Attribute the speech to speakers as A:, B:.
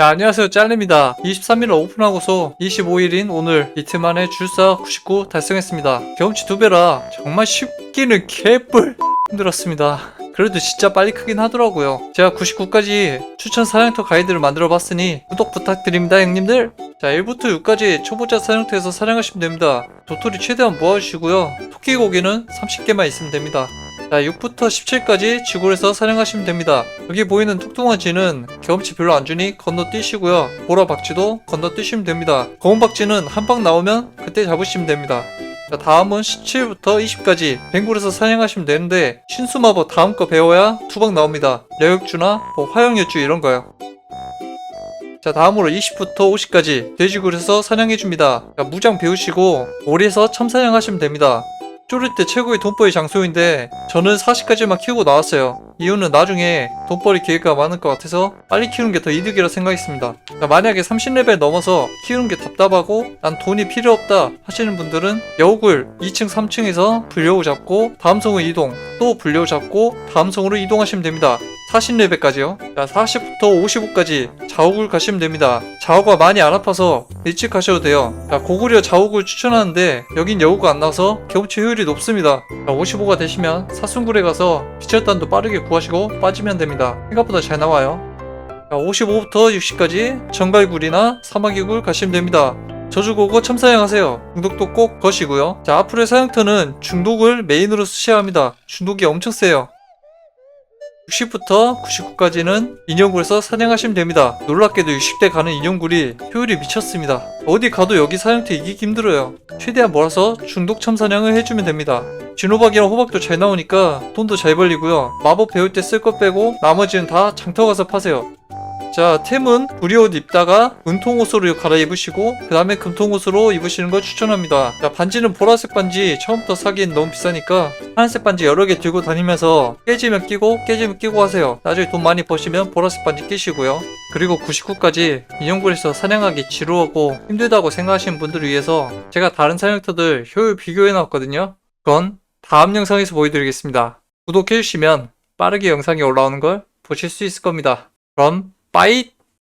A: 자, 안녕하세요. 짤입니다. 23일 오픈하고서 25일인 오늘 이틀 만에 줄사 99 달성했습니다. 경험치 두 배라 정말 쉽기는 개뿔 힘들었습니다. 그래도 진짜 빨리 크긴 하더라고요. 제가 99까지 추천 사냥터 가이드를 만들어 봤으니 구독 부탁드립니다, 형님들. 자, 1부터 6까지 초보자 사냥터에서 사냥하시면 됩니다. 도토리 최대한 모아주시고요. 토끼 고기는 30개만 있으면 됩니다. 자, 6부터 17까지 지구에서 사냥하시면 됩니다. 여기 보이는 뚱뚱한 쥐는 경험치 별로 안 주니 건너뛰시고요. 보라 박쥐도 건너뛰시면 됩니다. 검은 박쥐는 한 방 나오면 그때 잡으시면 됩니다. 자, 다음은 17부터 20까지 뱅굴에서 사냥하시면 되는데 신수마법 다음 거 배워야 두방 나옵니다. 레역주나 뭐 화영여주 이런 거요. 자 다음으로 20부터 50까지 돼지굴에서 사냥해줍니다. 자, 무장 배우시고 오리에서 참사냥하시면 됩니다. 쪼를 때 최고의 돈벌이 장소인데 저는 40까지만 키우고 나왔어요. 이유는 나중에 돈벌이 기회가 많을 것 같아서 빨리 키우는 게 더 이득이라 생각했습니다. 자, 만약에 30레벨 넘어서 키우는 게 답답하고 난 돈이 필요 없다 하시는 분들은 여우굴 2층 3층에서 불려우 잡고 다음 성으로 이동 또 불려우 잡고 다음 성으로 이동하시면 됩니다. 40레벨까지요. 자, 40부터 55까지 자옥을 가시면 됩니다. 자옥가 많이 안 아파서 일찍 가셔도 돼요. 자, 고구려 자옥을 추천하는데 여긴 여우가 안 나와서 경치 효율이 높습니다. 자, 55가 되시면 사순굴에 가서 비철단도 빠르게 구하시고 빠지면 됩니다. 생각보다 잘 나와요. 자, 55부터 60까지 정갈굴이나 사마귀굴 가시면 됩니다. 저주고고 참사냥하세요. 중독도 꼭 거시고요. 자, 앞으로의 사냥터는 중독을 메인으로 쓰셔야 합니다. 중독이 엄청 세요. 60부터 99까지는 인형굴에서 사냥하시면 됩니다. 놀랍게도 60대 가는 인형굴이 효율이 미쳤습니다. 어디 가도 여기 사냥터 이기기 힘들어요. 최대한 몰아서 중독 참 사냥을 해주면 됩니다. 진호박이랑 호박도 잘 나오니까 돈도 잘 벌리고요. 마법 배울 때 쓸 것 빼고 나머지는 다 장터 가서 파세요. 자, 템은 구리옷 입다가 은통옷으로 갈아입으시고 그 다음에 금통옷으로 입으시는 걸 추천합니다. 자, 반지는 보라색 반지 처음부터 사기엔 너무 비싸니까 하얀색 반지 여러 개 들고 다니면서 깨지면 끼고 깨지면 끼고 하세요. 나중에 돈 많이 버시면 보라색 반지 끼시고요. 그리고 99까지 인형굴에서 사냥하기 지루하고 힘들다고 생각하시는 분들을 위해서 제가 다른 사냥터들 효율 비교해 놨거든요. 그건 다음 영상에서 보여드리겠습니다. 구독해주시면 빠르게 영상이 올라오는 걸 보실 수 있을 겁니다. 그럼 빠이!